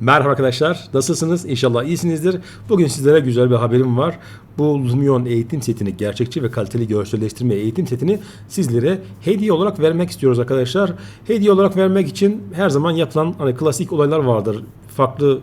Merhaba arkadaşlar. Nasılsınız? İnşallah iyisinizdir. Bugün sizlere güzel bir haberim var. Bu Lumion eğitim setini, gerçekçi ve kaliteli görselleştirme eğitim setini sizlere hediye olarak vermek istiyoruz arkadaşlar. Hediye olarak vermek için her zaman yapılan hani klasik olaylar vardır. Farklı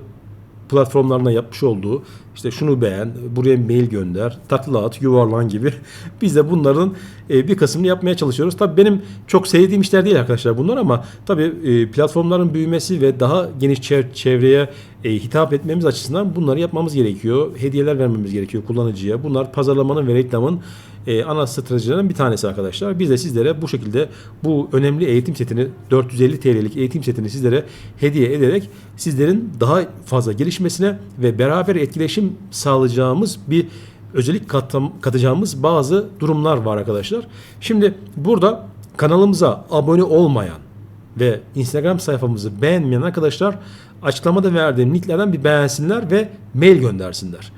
platformlarına yapmış olduğu işte şunu beğen, buraya mail gönder, takla at, yuvarlan gibi. Biz de bunların e, bir kısmını yapmaya çalışıyoruz. Tabii benim çok sevdiğim işler değil arkadaşlar bunlar ama tabii e, platformların büyümesi ve daha geniş çev- çevreye e, hitap etmemiz açısından bunları yapmamız gerekiyor. Hediyeler vermemiz gerekiyor kullanıcıya. Bunlar pazarlamanın ve reklamın e, ana stratejilerinden bir tanesi arkadaşlar. Biz de sizlere bu şekilde bu önemli eğitim setini 450 TL'lik eğitim setini sizlere hediye ederek sizlerin daha fazla gelişmesine ve beraber etkileşim sağlayacağımız bir özellik katam, katacağımız bazı durumlar var arkadaşlar. Şimdi burada kanalımıza abone olmayan ve Instagram sayfamızı beğenmeyen arkadaşlar açıklamada verdiğim linklerden bir beğensinler ve mail göndersinler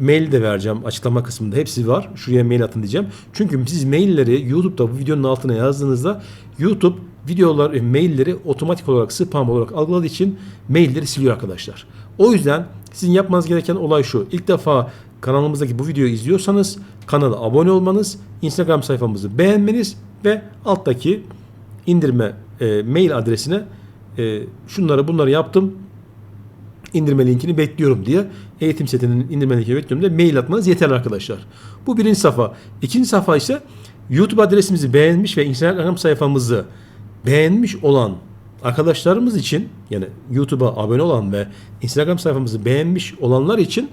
mail de vereceğim açıklama kısmında hepsi var. Şuraya mail atın diyeceğim. Çünkü siz mailleri YouTube'da bu videonun altına yazdığınızda YouTube videolar, e, mailleri otomatik olarak spam olarak algıladığı için mailleri siliyor arkadaşlar. O yüzden sizin yapmanız gereken olay şu. İlk defa kanalımızdaki bu videoyu izliyorsanız kanala abone olmanız, Instagram sayfamızı beğenmeniz ve alttaki indirme e, mail adresine e, şunları bunları yaptım indirme linkini bekliyorum diye eğitim setinin indirme linkini bekliyorum diye mail atmanız yeterli arkadaşlar. Bu birinci safa. İkinci safa ise YouTube adresimizi beğenmiş ve Instagram sayfamızı beğenmiş olan arkadaşlarımız için yani YouTube'a abone olan ve Instagram sayfamızı beğenmiş olanlar için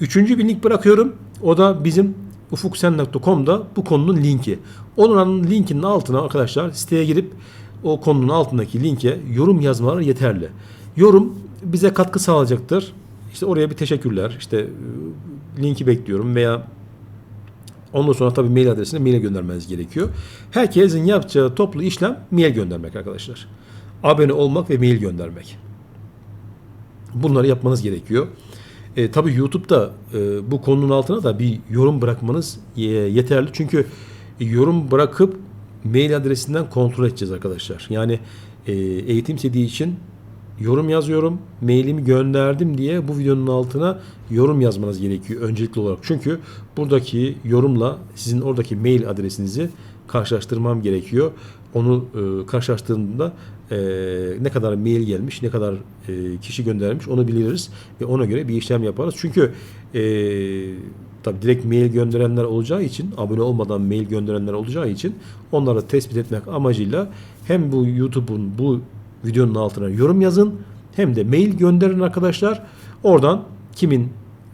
üçüncü bir link bırakıyorum. O da bizim ufuksen.com'da bu konunun linki. Onun linkinin altına arkadaşlar siteye girip o konunun altındaki linke yorum yazmaları yeterli. Yorum bize katkı sağlayacaktır. İşte oraya bir teşekkürler. İşte e, linki bekliyorum veya ondan sonra tabii mail adresine mail göndermeniz gerekiyor. Herkesin yapacağı toplu işlem mail göndermek arkadaşlar. Abone olmak ve mail göndermek. Bunları yapmanız gerekiyor. E, tabii YouTube'da e, bu konunun altına da bir yorum bırakmanız e, yeterli. Çünkü yorum bırakıp mail adresinden kontrol edeceğiz arkadaşlar. Yani e, eğitim seti için yorum yazıyorum. Mailimi gönderdim diye bu videonun altına yorum yazmanız gerekiyor öncelikli olarak. Çünkü buradaki yorumla sizin oradaki mail adresinizi karşılaştırmam gerekiyor. Onu e, karşılaştırdığımda e, ne kadar mail gelmiş, ne kadar e, kişi göndermiş onu biliriz ve ona göre bir işlem yaparız. Çünkü e, tabii direkt mail gönderenler olacağı için, abone olmadan mail gönderenler olacağı için onları tespit etmek amacıyla hem bu YouTube'un bu videonun altına yorum yazın hem de mail gönderin arkadaşlar. Oradan kimin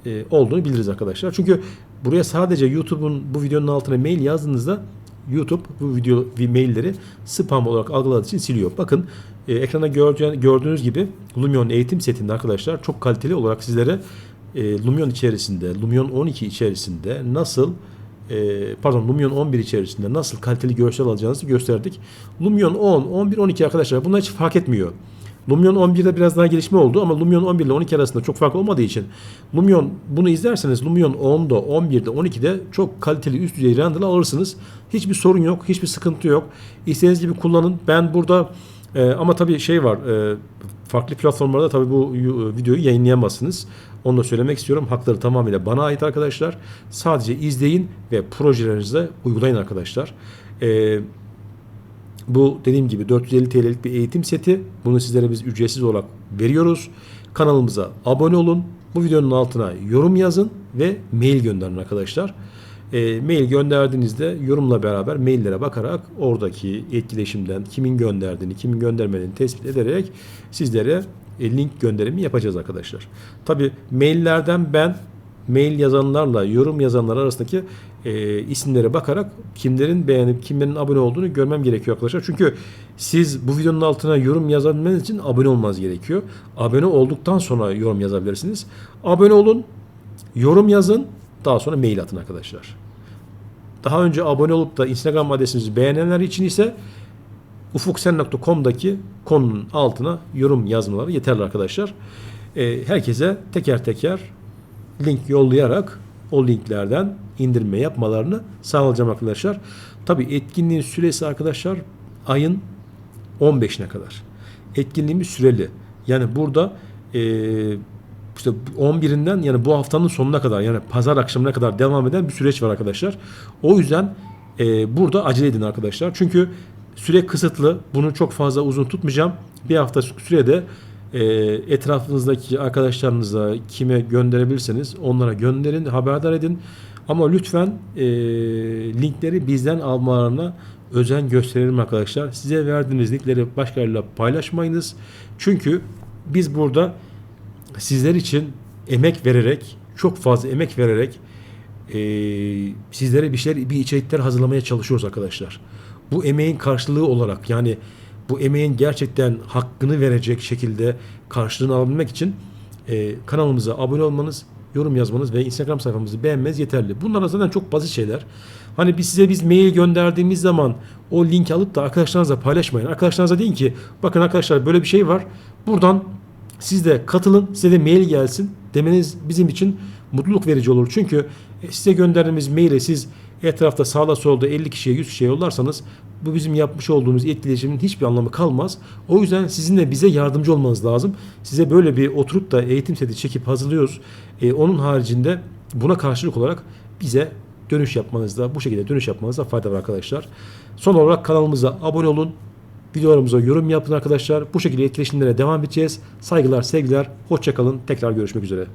e, olduğunu biliriz arkadaşlar. Çünkü buraya sadece YouTube'un bu videonun altına mail yazdığınızda YouTube bu video mailleri spam olarak algıladığı için siliyor. Bakın e, göreceğiniz, gördüğünüz gibi Lumion eğitim setinde arkadaşlar çok kaliteli olarak sizlere e, Lumion içerisinde, Lumion 12 içerisinde nasıl e, pardon Lumion 11 içerisinde nasıl kaliteli görsel alacağınızı gösterdik. Lumion 10, 11, 12 arkadaşlar bunlar hiç fark etmiyor. Lumion 11'de biraz daha gelişme oldu ama Lumion 11 ile 12 arasında çok fark olmadığı için Lumion bunu izlerseniz Lumion 10'da, 11'de, 12'de çok kaliteli üst düzey render alırsınız. Hiçbir sorun yok, hiçbir sıkıntı yok. İstediğiniz gibi kullanın. Ben burada e, ama tabii şey var, e, farklı platformlarda tabii bu videoyu yayınlayamazsınız. Onu da söylemek istiyorum. Hakları tamamıyla bana ait arkadaşlar. Sadece izleyin ve projelerinizde uygulayın arkadaşlar. Ee, bu dediğim gibi 450 TL'lik bir eğitim seti. Bunu sizlere biz ücretsiz olarak veriyoruz. Kanalımıza abone olun. Bu videonun altına yorum yazın ve mail gönderin arkadaşlar. E, mail gönderdiğinizde yorumla beraber maillere bakarak oradaki etkileşimden kimin gönderdiğini, kimin göndermediğini tespit ederek sizlere e, link gönderimi yapacağız arkadaşlar. Tabi maillerden ben mail yazanlarla yorum yazanlar arasındaki e, isimlere bakarak kimlerin beğenip kimlerin abone olduğunu görmem gerekiyor arkadaşlar. Çünkü siz bu videonun altına yorum yazabilmeniz için abone olmanız gerekiyor. Abone olduktan sonra yorum yazabilirsiniz. Abone olun, yorum yazın, daha sonra mail atın arkadaşlar. Daha önce abone olup da Instagram adresinizi beğenenler için ise ufuksen.com'daki konunun altına yorum yazmaları yeterli arkadaşlar. Ee, herkese teker teker link yollayarak o linklerden indirme yapmalarını sağlayacağım arkadaşlar. Tabi etkinliğin süresi arkadaşlar ayın 15'ine kadar. Etkinliğimiz süreli. Yani burada e, işte 11'inden yani bu haftanın sonuna kadar yani pazar akşamına kadar devam eden bir süreç var arkadaşlar. O yüzden e, burada acele edin arkadaşlar. Çünkü süre kısıtlı. Bunu çok fazla uzun tutmayacağım. Bir hafta sürede e, etrafınızdaki arkadaşlarınıza kime gönderebilirseniz onlara gönderin, haberdar edin. Ama lütfen e, linkleri bizden almalarına özen gösterelim arkadaşlar. Size verdiğimiz linkleri başkalarıyla paylaşmayınız. Çünkü biz burada sizler için emek vererek, çok fazla emek vererek e, sizlere bir şeyler, bir içerikler hazırlamaya çalışıyoruz arkadaşlar. Bu emeğin karşılığı olarak yani bu emeğin gerçekten hakkını verecek şekilde karşılığını alabilmek için e, kanalımıza abone olmanız, yorum yazmanız ve Instagram sayfamızı beğenmeniz yeterli. Bunlar zaten çok basit şeyler. Hani biz size biz mail gönderdiğimiz zaman o linki alıp da arkadaşlarınızla paylaşmayın. Arkadaşlarınıza deyin ki bakın arkadaşlar böyle bir şey var. Buradan siz de katılın, size de mail gelsin demeniz bizim için mutluluk verici olur. Çünkü e, size gönderdiğimiz maile siz etrafta sağda solda 50 kişiye 100 kişiye yollarsanız bu bizim yapmış olduğumuz etkileşimin hiçbir anlamı kalmaz. O yüzden sizin de bize yardımcı olmanız lazım. Size böyle bir oturup da eğitim seti çekip hazırlıyoruz. E, onun haricinde buna karşılık olarak bize dönüş yapmanızda, bu şekilde dönüş yapmanızda fayda var arkadaşlar. Son olarak kanalımıza abone olun. Videolarımıza yorum yapın arkadaşlar. Bu şekilde etkileşimlere devam edeceğiz. Saygılar, sevgiler. Hoşçakalın. Tekrar görüşmek üzere.